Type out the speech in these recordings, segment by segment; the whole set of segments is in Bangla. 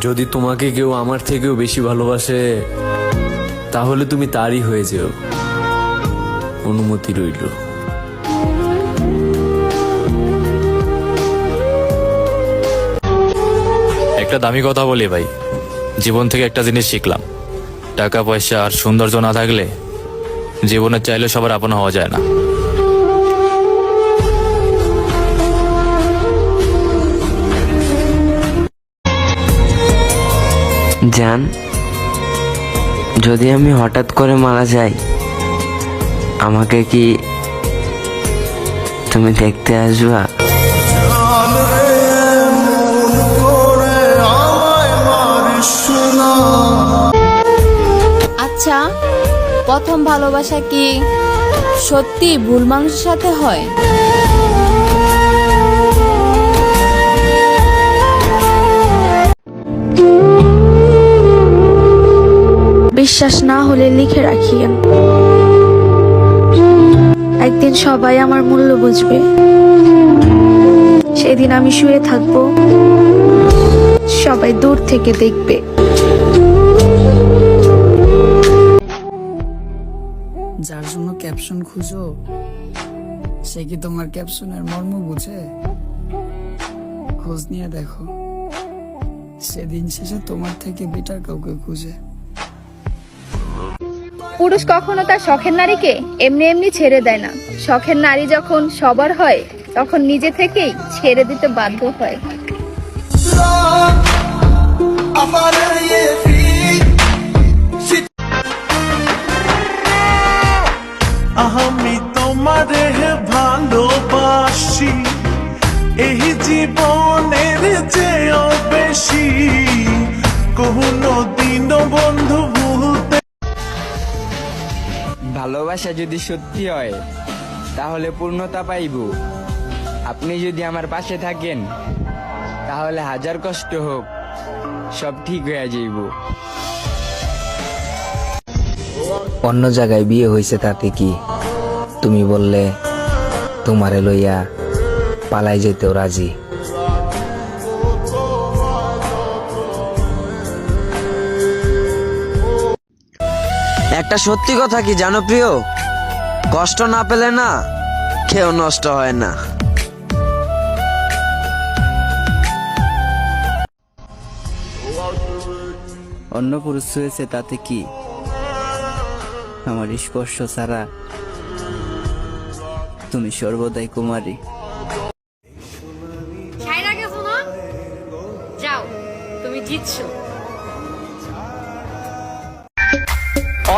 যদি তোমাকে কেউ আমার থেকেও বেশি ভালোবাসে, তাহলে তুমি তারই হয়ে যেও। অনুমতি রইল। একটা দামি কথা বলি ভাই। জীবন থেকে একটা জিনিস শিখলাম। টাকা, পয়সা আর সৌন্দর্য না থাকলে জীবনে চাইলে সবার আপন হওয়া যায় না। জান, যদি আমি হঠাৎ করে মারা যাই, আমাকে কি তুমি দেখতে আসবা? আচ্ছা প্রথম ভালোবাসা কি সত্যি ভুল মানুষের সাথে হয়? বিশ্বাস না হলে লিখে রাখিয়েন একদিন সবাই আমার মূল্য বুঝবে। সেদিন আমি শুয়ে থাকব। সবাই দূর থেকে দেখবে। যার জন্য ক্যাপশন খুঁজো, সে কি তোমার ক্যাপশনের মর্ম বুঝে? খোঁজ নিয়ে দেখো। সেদিন শেষে তোমার থেকে বেটার কাউকে খুঁজে। পুরুষ কখনো তার শখের নারীকে এমনি এমনি ছেড়ে দেয় না। শখের নারী যখন সবার হয়, তখন নিজে থেকেই ছেড়ে দিতে বাধ্য হয়। আমি তোমারে ভালোবাসি, এই জীবনের চেয়েও বেশি। কোনো দিনও বন্ধু ভালোবাসা যদি সত্যি হয়, তাহলে পূর্ণতা পাইব। আপনি যদি আমার পাশে থাকেন, তাহলে হাজার কষ্ট হোক, সব ঠিক হয়ে যাইব। অন্য জায়গায় বিয়ে হয়েছে তাতে কি? তুমি বললে, তোমারে লইয়া পালাই যেতেও রাজি। একটা সত্যি কথা কি জানো প্রিয়? কষ্ট না পেলে না কেউ নষ্ট হয় না। অন্য পুরুষ হয়েছে তাতে কি? আমার স্পর্শ ছাড়া তুমি সর্বদাই কুমারী। যাও তুমি জিতছো।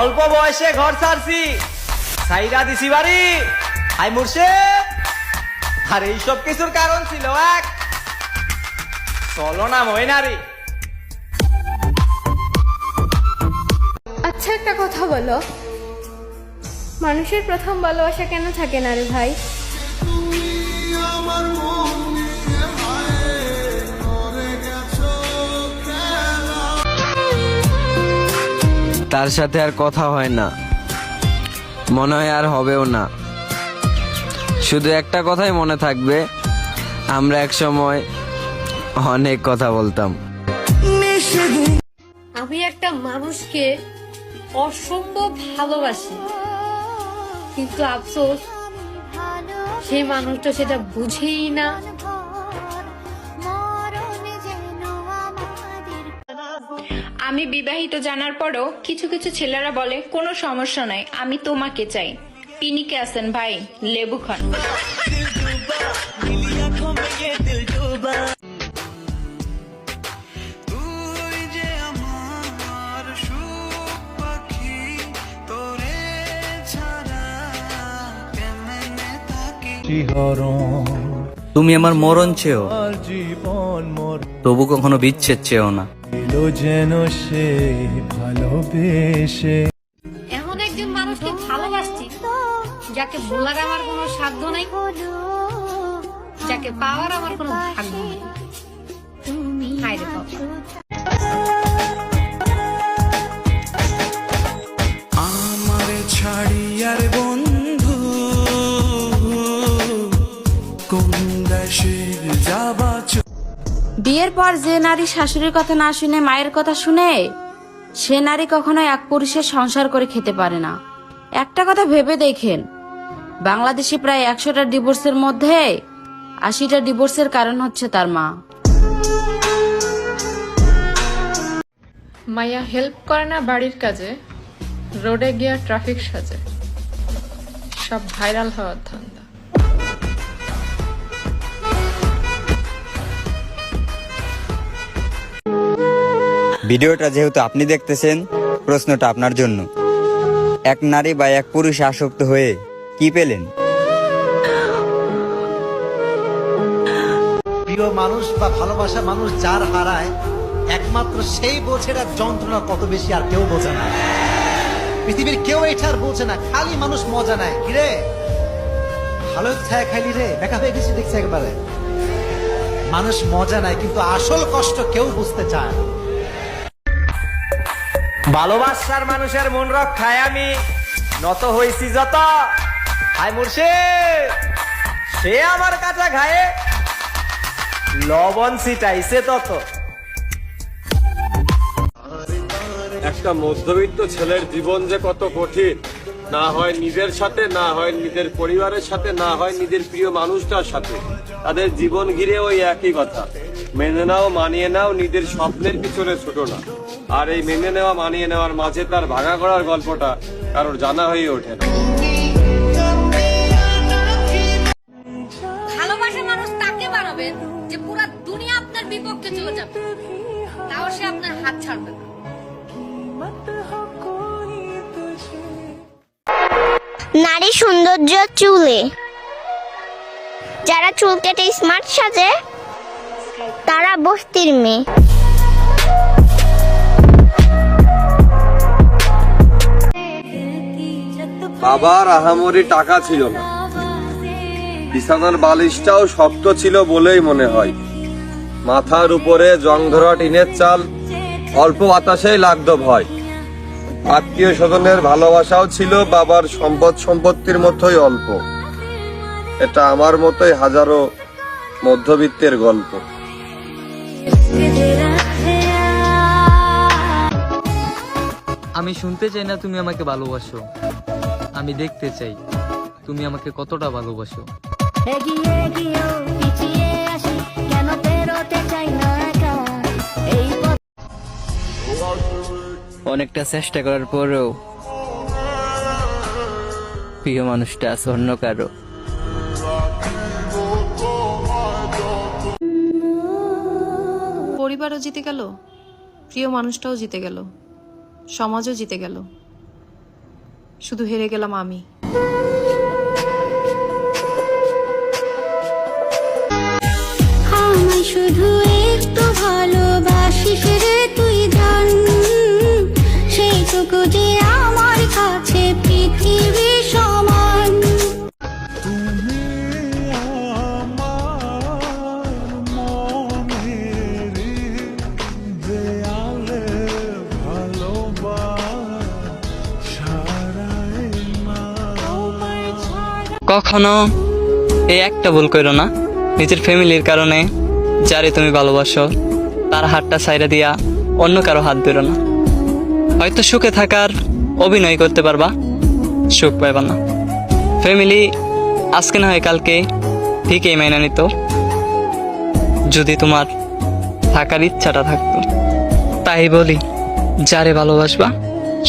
অল্প বয়সে ঘর ছাড়ছি সাইরা দিছি বাড়ি। হাই মুর্শে আর এইসব কিছুর কারণ ছিল এক। চলো না, ময়নারি। আচ্ছা একটা কথা বলো। মানুষের প্রথম ভালোবাসা কেন থাকে না রে ভাই? তার সাথে আর কথা হয় না। মনে হয় আর হবেও না। শুধু একটা কথাই মনে থাকবে, আমরা এক সময় অনেক কথা বলতাম। আমি একটা মানুষকে অসম্ভব ভালোবাসি, কিন্তু আফসোস, সেই মানুষটা সেটা বুঝেই না। আমি বিবাহিত জানার পরও কিছু কিছু ছেলেরা বলে, কোনো সমস্যা নাই, আমি তোমাকে চাই। পিনিকে আছেন ভাই লেবু খান তুমি আমার মরণ চেয়েও, তবু কখনো বিচ্ছেদ চেয়েও না। এলো যেন সে ভালোবেসে। এমন একজন মানুষকে ভালোবাসছি, যাকে ভোলার আমার কোনো সাধ্য নাই, যাকে পাওয়ার আমার কোনো ভাগ্য আর যে নারী শাশুড়ির কথা না শুনে মায়ের কথা শুনে, সে নারী কখনো এক পুরুষের সংসার করে খেতে পারে না। একটা কথা ভেবে দেখেন, বাংলাদেশে প্রায় একশোটা ডিভোর্সের মধ্যে আশিটা ডিভোর্সের কারণ হচ্ছে তার মা। মাইয়া হেল্প করে না বাড়ির কাজে, রোডে গিয়া ট্রাফিক সাজে। সব ভাইরাল হওয়ার ধান্দা। ভিডিওটা যেহেতু আপনি দেখতেছেন, প্রশ্নটা আপনার জন্য। এক নারী বা এক পুরুষ আসক্ত হয়ে কি পেলেন? প্রিয় মানুষ বা ভালোবাসা মানুষ যার হারায়, একমাত্র সেই বোঝে না যন্ত্রণা কত বেশি আর কেউ বোঝে না। পৃথিবীর কেউ এটা আর বোঝে না, খালি মানুষ মজা নেয়। কিরে ভালো ছায়া খাইলি রে? দেখা হয়ে গেছি দেখছি একবারে। মানুষ মজা নেয়, কিন্তু আসল কষ্ট কেউ বুঝতে চায় ভালোবাসার মানুষের মন রক্ষায় আমি নত হইছি যত। হাই মুর্শিদ, সে আমার কাটা ঘায়ে লবণ ছিটাইছে তত। একটা মধ্যবিত্ত ছেলের জীবন যে কত কঠিন, না হয় নিজের সাথে, না হয় নিজের পরিবারের সাথে, না হয় নিজের প্রিয় মানুষটার সাথে। তাদের জীবন ঘিরে ওই একই কথা, মেনে নাও, মানিয়ে নাও, নিজের স্বপ্নের পিছনে ছোট না। আর এই মেনে নেওয়া মানিয়ে নেওয়ার মাঝে তার ভাগা করার গল্পটা কারোর জানা হয়ে ওঠে না। ভালোবাসা মানুষ তাকে বানাবেন যে পুরো দুনিয়া আপনার বিপক্ষে চলে যাবে। তাও সে আপনার হাত ছাড়বে না। নারী সৌন্দর্য চুলে। যারা চুল কেটে স্মার্ট সাজে তারা বস্তির মেয়ে। বাবার আহামরি টাকা ছিল না। বিছানার বালিশটাও শক্ত ছিল বলেই মনে হয়। মাথার উপরে জং ধরা টিনের চাল, অল্প বাতাসেই লাগতো ভয়। আত্মীয় স্বজনের ভালোবাসাও ছিল বাবার সম্পদ সম্পত্তির মতোই অল্প। এটা আমার মতোই হাজারো মধ্যবিত্তের গল্প। আমি শুনতে চাই না তুমি আমাকে ভালোবাসো। আমি দেখতে চাই। তুমি আমাকে কতটা ভালোবাসো। অনেকটা চেষ্টা করার পরেও প্রিয় মানুষটা আছে অন্য কারও। পরিবারও জিতে গেল প্রিয় মানুষটাও জিতে গেল সমাজও জিতে গেল। শুধু হেরে গেলাম আমি। শুধু কখনো এই একটা ভুল করো না। নিজের ফ্যামিলির কারণে যারে তুমি ভালোবাসো, তার হাতটা সাইরা দিয়া অন্য কারও হাত ধরো না। হয়তো সুখে থাকার অভিনয় করতে পারবা, সুখ পাইবা না। ফ্যামিলি আজকে না হয় কালকে ঠিকই মেনে নিত, যদি তোমার থাকার ইচ্ছাটা থাকতো। তাই বলি, যারে ভালোবাসবা,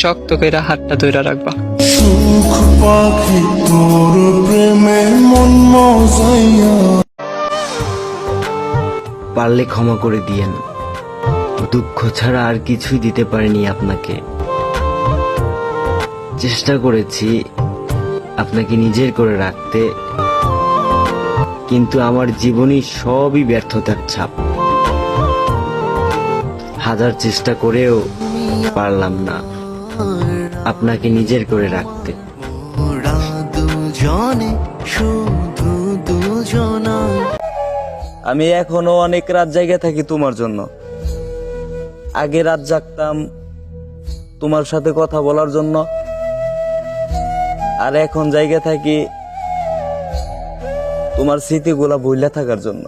শক্ত করে হাতটা ধরে রাখবা। সুখ পাখি তোর পারলে ক্ষমা করে দিয়েন। দুঃখ ছাড়া আর কিছুই দিতে পারিনি আপনাকে। চেষ্টা করেছি আপনাকে নিজের করে রাখতে, কিন্তু আমার জীবনই সবই ব্যর্থতার ছাপ। হাজার চেষ্টা করেও পারলাম না আপনাকে নিজের করে রাখতে। আমি এখনও অনেক রাত জায়গায় থাকি তোমার জন্য। আগে রাত জাগতাম তোমার সাথে কথা বলার জন্য। আর এখন জায়গা থাকি তোমার স্মৃতিগুলা বইলা থাকার জন্য।